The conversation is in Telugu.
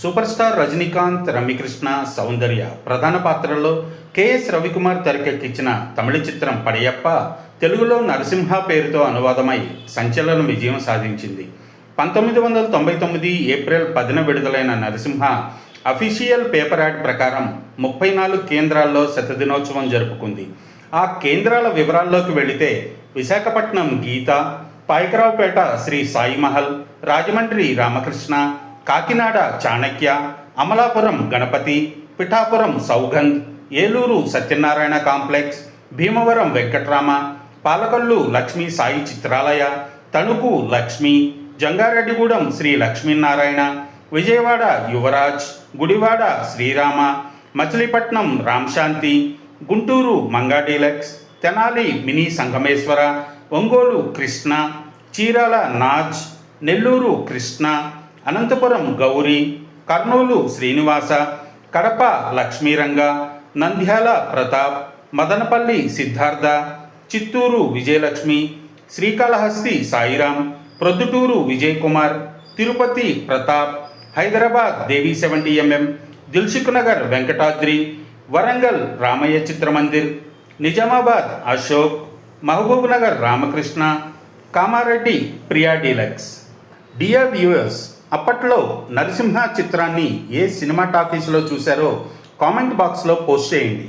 సూపర్ స్టార్ రజనీకాంత్ రమ్యకృష్ణ సౌందర్య ప్రధాన పాత్రలో కెఎస్ రవికుమార్ తెరకెక్కించిన తమిళ చిత్రం పడయప్ప తెలుగులో నరసింహ పేరుతో అనువాదమై సంచలన విజయం సాధించింది. పంతొమ్మిది వందల తొంభై తొమ్మిది ఏప్రిల్ పదిన విడుదలైన నరసింహ అఫీషియల్ పేపర్ యాడ్ ప్రకారం ముప్పై నాలుగు కేంద్రాల్లో శతదినోత్సవం జరుపుకుంది. ఆ కేంద్రాల వివరాల్లోకి వెళితే Visakhapatnam Geetha Payakaraopeta Sri Sai Mahal Rajahmundry Ramakrishna Kakinada Chanakya Amalapuram Ganapathi Pithapuram Sougandh Eluru Satyanarayana complex Bhimavaram Venkatrama Palakollu Lakshmi Sai Chitralaya Tanuku Lakshmi Jangareddygudem Sri Lakshminarayana Vijayawada Yuvaraj Gudivada Srirama Machilipatnam Ramshanti Guntur Manga deluxe Tenali mini Sangameswara Ongole Krishna Chirala Naaz Nellore Krishna Anantapur Gowri Kurnool Srinivasa Kadapa Lakshmiranga Nandyal Pratap Madanapalle Siddhartha Chittoor Vijayalakshmi Srikalahasti Sairam Proddatur Vijay Kumar Tirupati Pratap Hyderabad Devi seventy MM Dilsukh Nagar Venkatadri Warangal Ramaiah Chitramandir Nizamabad Ashok Mahabub Nagar Ramakrishna Kamareddy Priya deluxe. Dear viewers అప్పట్లో నరసింహ చిత్రాన్ని ఏ సినిమా టాకీస్లో చూశారో కామెంట్ బాక్స్లో పోస్ట్ చేయండి.